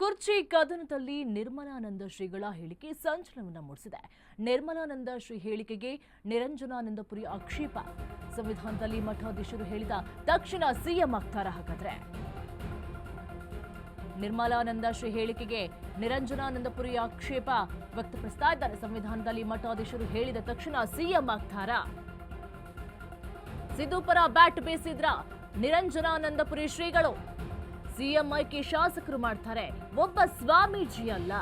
ಕುರ್ಚಿ ಕದನದಲ್ಲಿ ನಿರ್ಮಲಾನಂದ ಶ್ರೀಗಳ ಹೇಳಿಕೆ ಸಂಚಲನವನ್ನ ಮೂಡಿಸಿದೆ. ನಿರ್ಮಲಾನಂದ ಶ್ರೀ ಹೇಳಿಕೆಗೆ ನಿರಂಜನಾನಂದಪುರಿ ಆಕ್ಷೇಪ. ಸಂವಿಧಾನದಲ್ಲಿ ಮಠಾಧೀಶರು ಹೇಳಿದ ತಕ್ಷಣ ಸಿಎಂ ಆಗ್ತಾರ ಹಾಗಾದ್ರೆ. ನಿರ್ಮಲಾನಂದ ಶ್ರೀ ಹೇಳಿಕೆಗೆ ನಿರಂಜನಾನಂದಪುರಿ ಆಕ್ಷೇಪ ವ್ಯಕ್ತಪಡಿಸ್ತಾ ಇದ್ದಾರೆ. ಸಂವಿಧಾನದಲ್ಲಿ ಮಠಾಧೀಶರು ಹೇಳಿದ ತಕ್ಷಣ ಸಿಎಂ ಆಗ್ತಾರ. ಸಿದ್ದು ಪರ ಬ್ಯಾಟ್ ಬೇಸಿದ್ರ? ನಿರಂಜನಾನಂದಪುರಿ ಶ್ರೀಗಳು. ಸಿಎಂ ಆಯ್ಕೆ ಶಾಸಕರು ಮಾಡ್ತಾರೆ. ಒಬ್ಬ ಸ್ವಾಮೀಜಿ ಅಲ್ಲ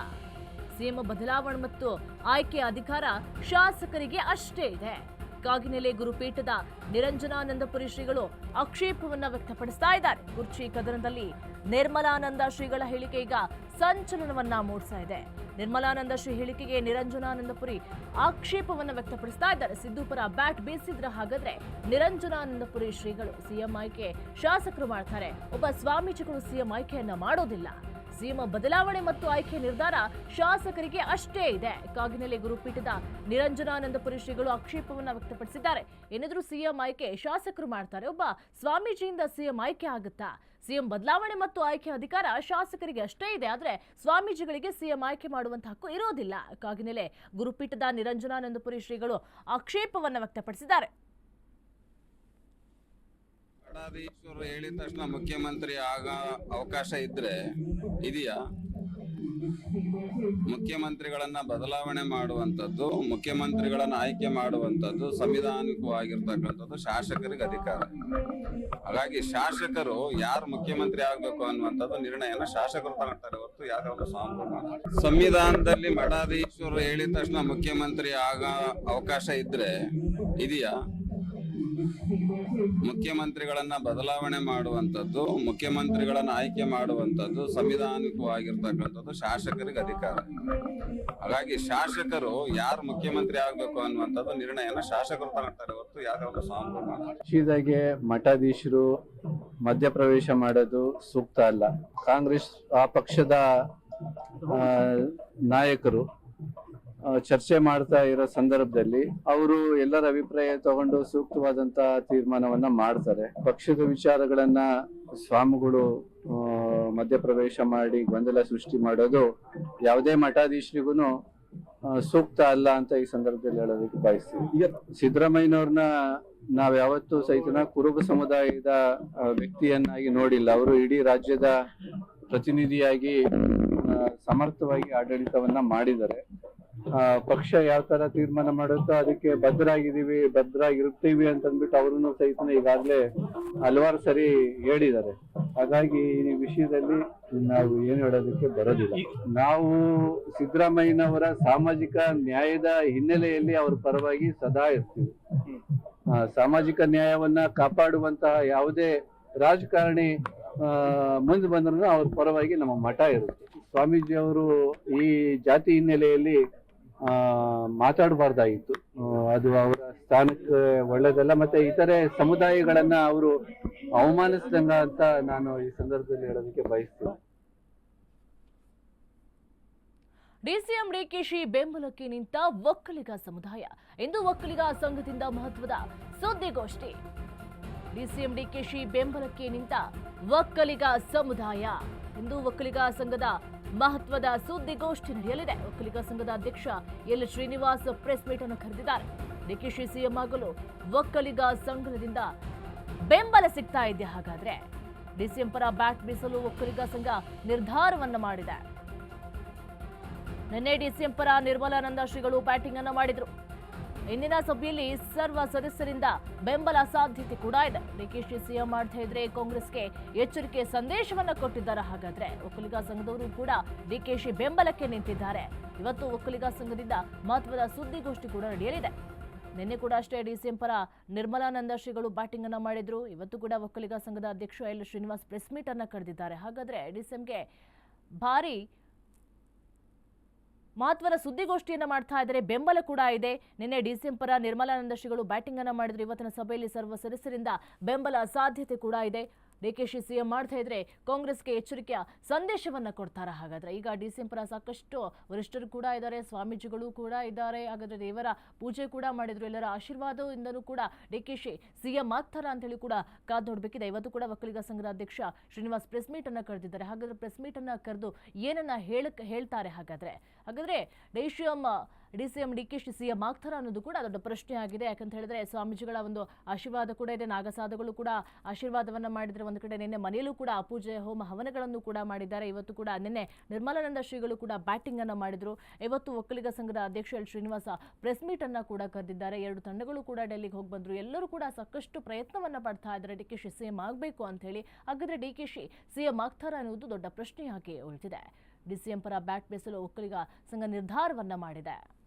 ಸಿಎಂ ಬದಲಾವಣೆ ಮತ್ತು ಆಯ್ಕೆ ಅಧಿಕಾರ ಶಾಸಕರಿಗೆ ಅಷ್ಟೇ ಇದೆ. ಕಾಗಿನೆಲೆ ಗುರುಪೀಠದ ನಿರಂಜನಾನಂದಪುರಿ ಶ್ರೀಗಳು ಆಕ್ಷೇಪವನ್ನ ವ್ಯಕ್ತಪಡಿಸ್ತಾ ಇದ್ದಾರೆ. ಕುರ್ಚಿ ಕದನದಲ್ಲಿ ನಿರ್ಮಲಾನಂದ ಶ್ರೀಗಳ ಹೇಳಿಕೆ ಈಗ ಸಂಚಲನವನ್ನ ಮೂಡಿಸ್ತಾ ಇದೆ. ನಿರ್ಮಲಾನಂದ ಶ್ರೀ ಹೇಳಿಕೆಗೆ ನಿರಂಜನಾನಂದಪುರಿ ಆಕ್ಷೇಪವನ್ನ ವ್ಯಕ್ತಪಡಿಸ್ತಾ ಇದ್ದಾರೆ. ಸಿದ್ದುಪುರ ಬ್ಯಾಟ್ ಬೀಸಿದ್ರ ಹಾಗಾದ್ರೆ ನಿರಂಜನಾನಂದಪುರಿ ಶ್ರೀಗಳು ಸಿಎಂ ಆಯ್ಕೆ ಶಾಸಕರು ಮಾಡ್ತಾರೆ. ಒಬ್ಬ ಸ್ವಾಮೀಜಿಗಳು ಸಿಎಂ ಆಯ್ಕೆಯನ್ನ ಮಾಡೋದಿಲ್ಲ. ಸಿಎಂ ಬದಲಾವಣೆ ಮತ್ತು ಆಯ್ಕೆ ನಿರ್ಧಾರ ಶಾಸಕರಿಗೆ ಅಷ್ಟೇ ಇದೆ. ಕಾಗಿನೆಲೆ ಗುರುಪೀಠದ ನಿರಂಜನಾನಂದಪುರಿ ಶ್ರೀಗಳು ಆಕ್ಷೇಪವನ್ನು ವ್ಯಕ್ತಪಡಿಸಿದ್ದಾರೆ. ಏನಿದ್ರು ಸಿಎಂ ಆಯ್ಕೆ ಶಾಸಕರು ಮಾಡ್ತಾರೆ. ಒಬ್ಬ ಸ್ವಾಮೀಜಿಯಿಂದ ಸಿಎಂ ಆಯ್ಕೆ ಆಗುತ್ತಾ? ಸಿಎಂ ಬದಲಾವಣೆ ಮತ್ತು ಆಯ್ಕೆ ಅಧಿಕಾರ ಶಾಸಕರಿಗೆ ಅಷ್ಟೇ ಇದೆ. ಆದರೆ ಸ್ವಾಮೀಜಿಗಳಿಗೆ ಸಿಎಂ ಆಯ್ಕೆ ಮಾಡುವಂತ ಹಕ್ಕು ಇರೋದಿಲ್ಲ. ಕಾಗಿನೆಲೆ ಗುರುಪೀಠದ ನಿರಂಜನಾನಂದಪುರಿ ಶ್ರೀಗಳು ಆಕ್ಷೇಪವನ್ನು ವ್ಯಕ್ತಪಡಿಸಿದ್ದಾರೆ. ಮಠಾಧೀಶರು ಹೇಳಿದ ತಕ್ಷಣ ಮುಖ್ಯಮಂತ್ರಿ ಆಗ ಅವಕಾಶ ಇದ್ರೆ ಇದೆಯಾ? ಮುಖ್ಯಮಂತ್ರಿಗಳನ್ನ ಬದಲಾವಣೆ ಮಾಡುವಂಥದ್ದು, ಮುಖ್ಯಮಂತ್ರಿಗಳನ್ನ ಆಯ್ಕೆ ಮಾಡುವಂಥದ್ದು ಸಂವಿಧಾನಿಕವಾಗಿರ್ತಕ್ಕಂಥದ್ದು ಶಾಸಕರಿಗೆ ಅಧಿಕಾರ. ಹಾಗಾಗಿ ಶಾಸಕರು ಯಾರು ಮುಖ್ಯಮಂತ್ರಿ ಆಗಬೇಕು ಅನ್ನುವಂಥದ್ದು ನಿರ್ಣಯನ ಶಾಸಕರು ತಗೊಳ್ತಾರೆ ಹೊರತು ಯಾರು ಒಂದು ಸಂವಿಧಾನದಲ್ಲಿ ಮಠಾಧೀಶ್ವರು ಹೇಳಿದ ತಕ್ಷಣ ಮುಖ್ಯಮಂತ್ರಿ ಆಗ ಅವಕಾಶ ಇದ್ರೆ ಇದೆಯಾ? ಮುಖ್ಯಮಂತ್ರಿಗಳನ್ನ ಬದಲಾವಣೆ ಮಾಡುವಂಥದ್ದು, ಮುಖ್ಯಮಂತ್ರಿಗಳನ್ನ ಆಯ್ಕೆ ಮಾಡುವಂಥದ್ದು ಸಂವಿಧಾನಿಕವಾಗಿರ್ತಕ್ಕಂಥದ್ದು ಶಾಸಕರಿಗೆ ಅಧಿಕಾರ. ಹಾಗಾಗಿ ಶಾಸಕರು ಯಾರು ಮುಖ್ಯಮಂತ್ರಿ ಆಗ್ಬೇಕು ಅನ್ನುವಂಥದ್ದು ನಿರ್ಣಯನ ಶಾಸಕರು ತಗೊಳ್ತಾರೆ ಹೊರತು ಯಾರು ಪಕ್ಷದಾಗೆ ಮಠಾಧೀಶರು ಮಧ್ಯಪ್ರವೇಶ ಮಾಡೋದು ಸೂಕ್ತ ಅಲ್ಲ. ಕಾಂಗ್ರೆಸ್ ಆ ಪಕ್ಷದ ನಾಯಕರು ಚರ್ಚೆ ಮಾಡ್ತಾ ಇರೋ ಸಂದರ್ಭದಲ್ಲಿ ಅವರು ಎಲ್ಲರ ಅಭಿಪ್ರಾಯ ತಗೊಂಡು ಸೂಕ್ತವಾದಂತ ತೀರ್ಮಾನವನ್ನ ಮಾಡ್ತಾರೆ. ಪಕ್ಷದ ವಿಚಾರಗಳನ್ನ ಸ್ವಾಮಿಗಳು ಮಧ್ಯಪ್ರವೇಶ ಮಾಡಿ ಗೊಂದಲ ಸೃಷ್ಟಿ ಮಾಡೋದು ಯಾವುದೇ ಮಠಾಧೀಶರಿಗೂ ಸೂಕ್ತ ಅಲ್ಲ ಅಂತ ಈ ಸಂದರ್ಭದಲ್ಲಿ ಹೇಳೋದಕ್ಕೆ ಬಯಸ್ತೀವಿ. ಈಗ ಸಿದ್ದರಾಮಯ್ಯನವ್ರನ್ನ ನಾವ್ ಯಾವತ್ತೂ ಸಹಿತನ ಕುರುಬ ಸಮುದಾಯದ ವ್ಯಕ್ತಿಯನ್ನಾಗಿ ನೋಡಿಲ್ಲ. ಅವರು ಇಡೀ ರಾಜ್ಯದ ಪ್ರತಿನಿಧಿಯಾಗಿ ಸಮರ್ಥವಾಗಿ ಆಡಳಿತವನ್ನ ಮಾಡಿದ್ದಾರೆ. ಪಕ್ಷ ಯಾವ ತರ ತೀರ್ಮಾನ ಮಾಡುತ್ತೋ ಅದಕ್ಕೆ ಭದ್ರಾಗಿದ್ದೀವಿ ಬದ್ಧರಾಗಿರ್ತೀವಿ ಅಂತ ಅಂದ್ಬಿಟ್ಟು ಅವರನ್ನು ಸಹಿತ ಈಗಾಗಲೇ ಹಲವಾರು ಸರಿ ಹೇಳಿದ್ದಾರೆ. ಹಾಗಾಗಿ ಈ ವಿಷಯದಲ್ಲಿ ನಾವು ಏನು ಹೇಳೋದಕ್ಕೆ ಬರೋದಿಲ್ಲ. ನಾವು ಸಿದ್ದರಾಮಯ್ಯನವರ ಸಾಮಾಜಿಕ ನ್ಯಾಯದ ಹಿನ್ನೆಲೆಯಲ್ಲಿ ಅವ್ರ ಪರವಾಗಿ ಸದಾ ಇರ್ತೀವಿ. ಸಾಮಾಜಿಕ ನ್ಯಾಯವನ್ನ ಕಾಪಾಡುವಂತಹ ಯಾವುದೇ ರಾಜಕಾರಣಿ ಮುಂದೆ ಬಂದ್ರೂ ಅವ್ರ ಪರವಾಗಿ ನಮ್ಮ ಮಠ ಇರುತ್ತೆ. ಸ್ವಾಮೀಜಿ ಅವರು ಈ ಜಾತಿ ಹಿನ್ನೆಲೆಯಲ್ಲಿ ಆ, ಮಾತಾಡಬಾರ್ದಾಗಿತ್ತು. ಅದು ಅವರ ಸ್ಥಾನಕ್ಕೆ ಒಳ್ಳೇದಲ್ಲ, ಮತ್ತೆ ಇತರೆ ಸಮುದಾಯಗಳನ್ನ ಅವರು ಅವಮಾನಿಸಿದಂಗ ಅಂತ ನಾನು ಈ ಸಂದರ್ಭದಲ್ಲಿ ಹೇಳೋದಕ್ಕೆ ಬಯಸ್ತೀನಿ. ಡಿಸಿಎಂ ಡಿಕೆಶಿ ಬೆಂಬಲಕ್ಕೆ ನಿಂತ ಒಕ್ಕಲಿಗ ಸಮುದಾಯ. ಇಂದು ಒಕ್ಕಲಿಗ ಸಂಘದಿಂದ ಮಹತ್ವದ ಸುದ್ದಿಗೋಷ್ಠಿ. ಡಿಸಿಎಂ ಡಿಕೆಶಿ ಬೆಂಬಲಕ್ಕೆ ನಿಂತ ಒಕ್ಕಲಿಗ ಸಮುದಾಯ. ಇಂದು ಒಕ್ಕಲಿಗ ಸಂಘದ ಮಹತ್ವದ ಸುದ್ದಿಗೋಷ್ಠಿ ನಡೆಯಲಿದೆ. ಒಕ್ಕಲಿಗ ಸಂಘದ ಅಧ್ಯಕ್ಷ ಎಲ್. ಶ್ರೀನಿವಾಸ್ ಪ್ರೆಸ್ ಮೀಟ್ ಅನ್ನು ಕರೆದಿದ್ದಾರೆ. ಡಿಕೆಶಿ ಸಿಎಂ ಆಗಲು ಒಕ್ಕಲಿಗ ಸಂಘದಿಂದ ಬೆಂಬಲ ಸಿಗ್ತಾ ಇದೆ ಹಾಗಾದ್ರೆ. ಡಿಸಿಎಂ ಪರ ಬ್ಯಾಟ್ ಬೀಸಲು ಒಕ್ಕಲಿಗ ಸಂಘ ನಿರ್ಧಾರವನ್ನ ಮಾಡಿದೆ. ನಿನ್ನೆ ಡಿಸಿಎಂ ಪರ ನಿರ್ಮಲಾನಂದ ಶ್ರೀಗಳು ಬ್ಯಾಟಿಂಗ್ ಅನ್ನು ಮಾಡಿದ್ರು. ಇಂದಿನ ಸಭೆಯಲ್ಲಿ ಸರ್ವ ಸದಸ್ಯರಿಂದ ಬೆಂಬಲ ಸಾಧ್ಯತೆ ಕೂಡ ಇದೆ. ಡಿಕೆಶಿ ಸಿಎಂ ಮಾಡ್ತಾ ಇದ್ರೆ ಕಾಂಗ್ರೆಸ್ಗೆ ಎಚ್ಚರಿಕೆ ಸಂದೇಶವನ್ನ ಕೊಟ್ಟಿದ್ದಾರೆ. ಹಾಗಾದ್ರೆ ಒಕ್ಕಲಿಗ ಸಂಘದವರು ಕೂಡ ಡಿಕೆಶಿ ಬೆಂಬಲಕ್ಕೆ ನಿಂತಿದ್ದಾರೆ. ಇವತ್ತು ಒಕ್ಕಲಿಗ ಸಂಘದಿಂದ ಮಹತ್ವದ ಸುದ್ದಿಗೋಷ್ಠಿ ಕೂಡ ನಡೆಯಲಿದೆ. ನಿನ್ನೆ ಕೂಡ ಅಷ್ಟೇ ಡಿಸಿಎಂ ಪರ ನಿರ್ಮಲಾನಂದ ಶ್ರೀಗಳು ಬ್ಯಾಟಿಂಗ್ ಅನ್ನ ಮಾಡಿದ್ರು. ಇವತ್ತು ಕೂಡ ಒಕ್ಕಲಿಗ ಸಂಘದ ಅಧ್ಯಕ್ಷ ಎಲ್ ಶ್ರೀನಿವಾಸ್ ಪ್ರೆಸ್ ಮೀಟ್ ಅನ್ನ ಕರೆದಿದ್ದಾರೆ. ಹಾಗಾದ್ರೆ ಡಿಸಿಎಂಗೆ ಭಾರಿ ಮಹತ್ವದ ಸುದ್ದಿಗೋಷ್ಠಿಯನ್ನು ಮಾಡ್ತಾ ಇದ್ದಾರೆ. ಬೆಂಬಲ ಕೂಡ ಇದೆ. ನಿನ್ನೆ ಡಿಸಿಎಂ ಪರ ನಿರ್ಮಲಾನಂದ ಶ್ರೀಗಳು ಬ್ಯಾಟಿಂಗ್ ಅನ್ನು ಮಾಡಿದ್ರು. ಇವತ್ತಿನ ಸಭೆಯಲ್ಲಿ ಸರ್ವ ಸದಸ್ಯರಿಂದ ಬೆಂಬಲ ಸಾಧ್ಯತೆ ಕೂಡ ಇದೆ. ಡಿಕೆಶಿ ಸಿಎಂ ಮಾಡ್ತಾ ಇದ್ರೆ ಕಾಂಗ್ರೆಸ್ಗೆ ಎಚ್ಚರಿಕೆಯ ಸಂದೇಶವನ್ನ ಕೊಡ್ತಾರ ಹಾಗಾದ್ರೆ? ಈಗ ಡಿಸಿಎಂ ಪರ ಸಾಕಷ್ಟು ವರಿಷ್ಠರು ಕೂಡ ಇದ್ದಾರೆ, ಸ್ವಾಮೀಜಿಗಳು ಕೂಡ ಇದ್ದಾರೆ. ಹಾಗಾದ್ರೆ ದೇವರ ಪೂಜೆ ಕೂಡ ಮಾಡಿದ್ರು. ಎಲ್ಲರ ಆಶೀರ್ವಾದದಿಂದಲೂ ಕೂಡ ಡಿಕೆಶಿ ಸಿಎಂ ಆಗ್ತಾರ ಅಂತೇಳಿ ಕೂಡ ಕಾದ್ ನೋಡಬೇಕಿದೆ. ಇವತ್ತು ಕೂಡ ಒಕ್ಕಲಿಗ ಸಂಘದ ಅಧ್ಯಕ್ಷ ಶ್ರೀನಿವಾಸ್ ಪ್ರೆಸ್ ಮೀಟ್ ಅನ್ನ ಕರೆದಿದ್ದಾರೆ. ಹಾಗಾದ್ರೆ ಪ್ರೆಸ್ ಮೀಟ್ ಅನ್ನ ಕರೆದು ಏನನ್ನ ಹೇಳಕ್ ಹೇಳ್ತಾರೆ ಹಾಗಾದ್ರೆ? ಹಾಗಾದ್ರೆ ಡಿಸಿಎಂ ಶಿ ಡಿಕೆಶಿ, ಸಿಎಂ ಆಗ್ತಾರ ಅನ್ನೋದು ಕೂಡ ದೊಡ್ಡ ಪ್ರಶ್ನೆ ಆಗಿದೆ ಯಾಕಂತ ಹೇಳಿದ್ರೆ ಸ್ವಾಮೀಜಿಗಳ ಒಂದು ಆಶೀರ್ವಾದ ಕೂಡ ಇದೆ, ನಾಗಸಾಧಗಳು ಕೂಡ ಆಶೀರ್ವಾದವನ್ನು ಮಾಡಿದರೆ. ಒಂದು ಕಡೆ ನಿನ್ನೆ ಮನೆಯಲ್ಲೂ ಕೂಡ ಪೂಜೆ, ಹೋಮ, ಹವನಗಳನ್ನು ಕೂಡ ಮಾಡಿದ್ದಾರೆ. ಇವತ್ತು ಕೂಡ ನಿನ್ನೆ ನಿರ್ಮಲಾನಂದ ಶ್ರೀಗಳು ಕೂಡ ಬ್ಯಾಟಿಂಗ್ ಅನ್ನು ಮಾಡಿದ್ರು. ಇವತ್ತು ಒಕ್ಕಲಿಗ ಸಂಘದ ಅಧ್ಯಕ್ಷ ಎಲ್ ಶ್ರೀನಿವಾಸ ಪ್ರೆಸ್ ಅನ್ನು ಕೂಡ ಕರೆದಿದ್ದಾರೆ. ಎರಡು ತಂಡಗಳು ಕೂಡ ಡೆಲ್ಲಿಗೆ ಹೋಗಿ ಬಂದರು. ಎಲ್ಲರೂ ಕೂಡ ಸಾಕಷ್ಟು ಪ್ರಯತ್ನವನ್ನು ಪಡ್ತಾ ಇದ್ದಾರೆ. ಡಿ ಕೆ ಶಿ ಸಿಎಂ ಆಗಬೇಕು ಅಂತ ಹೇಳಿ. ಹಾಗಾದ್ರೆ ಡಿ ಕೆ ಶಿ ಸಿಎಂ ಆಗ್ತಾರ ಅನ್ನೋದು ದೊಡ್ಡ ಪ್ರಶ್ನೆಯಾಗಿ ಉಳಿದಿದೆ? ಡಿಸಿಎಂ ಪರ ಬ್ಯಾಟ್ ಬೇಸಲು ಒಕ್ಕಲಿಗ ಸಂಘ ನಿರ್ಧಾರವನ್ನ ಮಾಡಿದೆ.